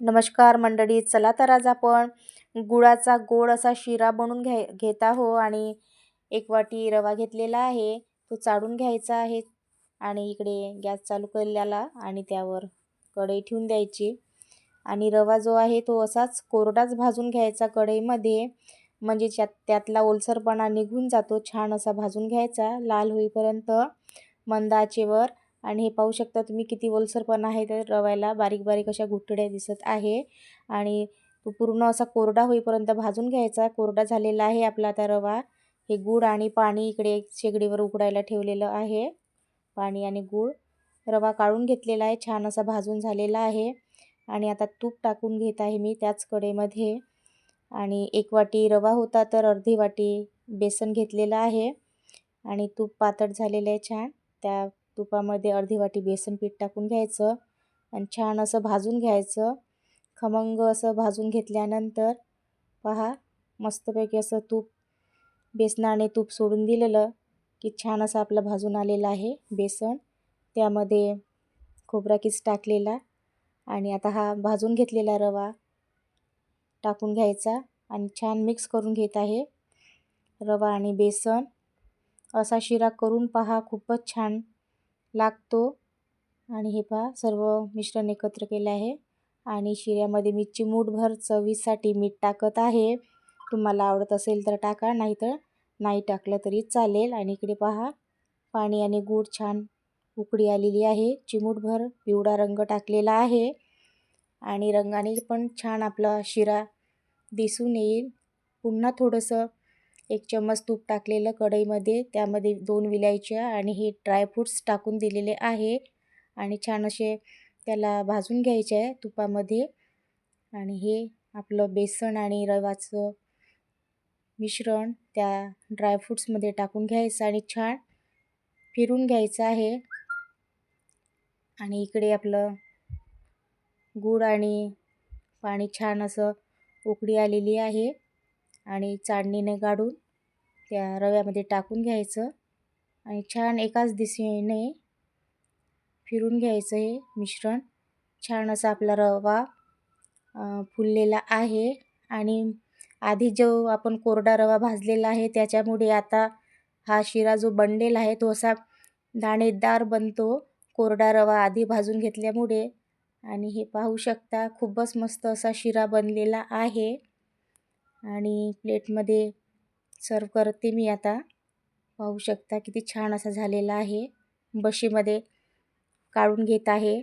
नमस्कार मंडळी चला तर आज आपण गुळाचा गोड असा शिरा बनवून घ्याय घेत आहो आणि एक वाटी रवा घेतलेला आहे तो चाळून घ्यायचा आहे आणि इकडे गॅस चालू केलेला आणि त्यावर कढई ठेवून द्यायची. आणि रवा जो आहे तो असाच कोरडाच भाजून घ्यायचा कढईमध्ये म्हणजे त्यात त्यातला ओलसरपणा निघून जातो छान असा भाजून घ्यायचा लाल होईपर्यंत मंद आचेवर आणि हे पाहू शकता तुम्ही किती ओलसरपणा आहे तर रव्याला. बारीक बारीक अशा घुटड्या दिसत आहे. आणि तो पूर्ण असा कोरडा होईपर्यंत भाजून घ्यायचा. कोरडा झालेला आहे आपला आता रवा. हे गूळ आणि पाणी इकडे शेगडीवर उकडायला ठेवलेलं आहे. पाणी आणि गूळ. रवा काढून घेतलेला आहे. छान असा भाजून झालेला आहे. आणि आता तूप टाकून घेत आहे मी त्याच कडेमध्ये आणि एक वाटी रवा होता तर अर्धी वाटी बेसन घेतलेलं आहे. आणि तूप पातळ झालेलं आहे छान. त्या तुपामध्ये अर्धी वाटी बेसन पीठ टाकून घ्यायचं आणि छान असं भाजून घ्यायचं. खमंग असं भाजून घेतल्यानंतर पहा मस्तपैकी असं तूप बेसनाने तूप सोडून दिलेलं की छान असं आपलं भाजून आलेलं आहे बेसन. त्यामध्ये खोबरा किस टाकलेला आणि आता हा भाजून घेतलेला रवा टाकून घ्यायचा आणि छान मिक्स करून घेत आहे रवा आणि बेसन. असा शिरा करून पहा खूपच छान लागतो. आणि हे पहा सर्व मिश्रण एकत्र केलं आहे. आणि शिऱ्यामध्ये मी चिमूटभर चवीसाठी मीठ टाकत आहे. तुम्हाला आवडत असेल तर टाका नाहीतर नाही टाकलं तरी चालेल. आणि इकडे पहा पाणी आणि गूळ छान उकडी आलेली आहे. चिमूटभर पिवळा रंग टाकलेला आहे. आणि रंगाने पण छान आपला शिरा दिसून येईल. पुन्हा थोडंसं एक चम्मच तूप टाकलेलं कढईमध्ये त्यामध्ये दोन विलायच्या आणि हे ड्रायफ्रूट्स टाकून दिलेले आहे. आणि छान असे त्याला भाजून घ्यायचे आहे तुपामध्ये. आणि हे आपलं बेसन आणि रवाचं मिश्रण त्या ड्रायफ्रूट्समध्ये टाकून घ्यायचं आणि छान फिरून घ्यायचं आहे. आणि इकडे आपलं गूळ आणि पाणी छान असं उकडी आलेली आहे. आणि चाळणीने काढून त्या रव्यामध्ये टाकून घ्यायचं. आणि छान एकाच दिशेने फिरून घ्यायचं हे मिश्रण. छान असा आपला रवा फुललेला आहे. आणि आधी जो आपण कोरडा रवा भाजलेला आहे त्याच्यामुळे आता हा शिरा जो बनलेला आहे तो असा दाणेदार बनतो. कोरडा रवा आधी भाजून घेतल्यामुळे. आणि हे पाहू शकता खूपच मस्त असा शिरा बनलेला आहे. आणि प्लेटमध्ये सर्व करते मी आता पाहू शकता किती छान असा झालेला आहे. बशीमध्ये काढून घेत आहे.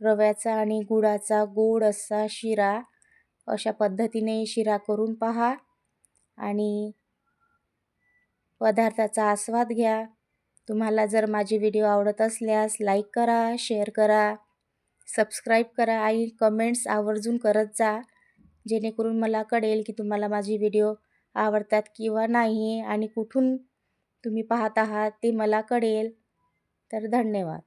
रव्याचा आणि गुळाचा गोड असा शिरा अशा पद्धतीने शिरा करून पहा आणि पदार्थाचा आस्वाद घ्या. तुम्हाला जर माझे व्हिडिओ आवडत असल्यास लाईक करा शेअर करा सबस्क्राईब करा आणि कमेंट्स आवर्जून करत जा. जेणेकरून मला कळेल की तुम्हाला माझी व्हिडिओ आवडतात किंवा नाही आणि कुठून तुम्ही पाहत आहात ते मला कळेल. तर धन्यवाद.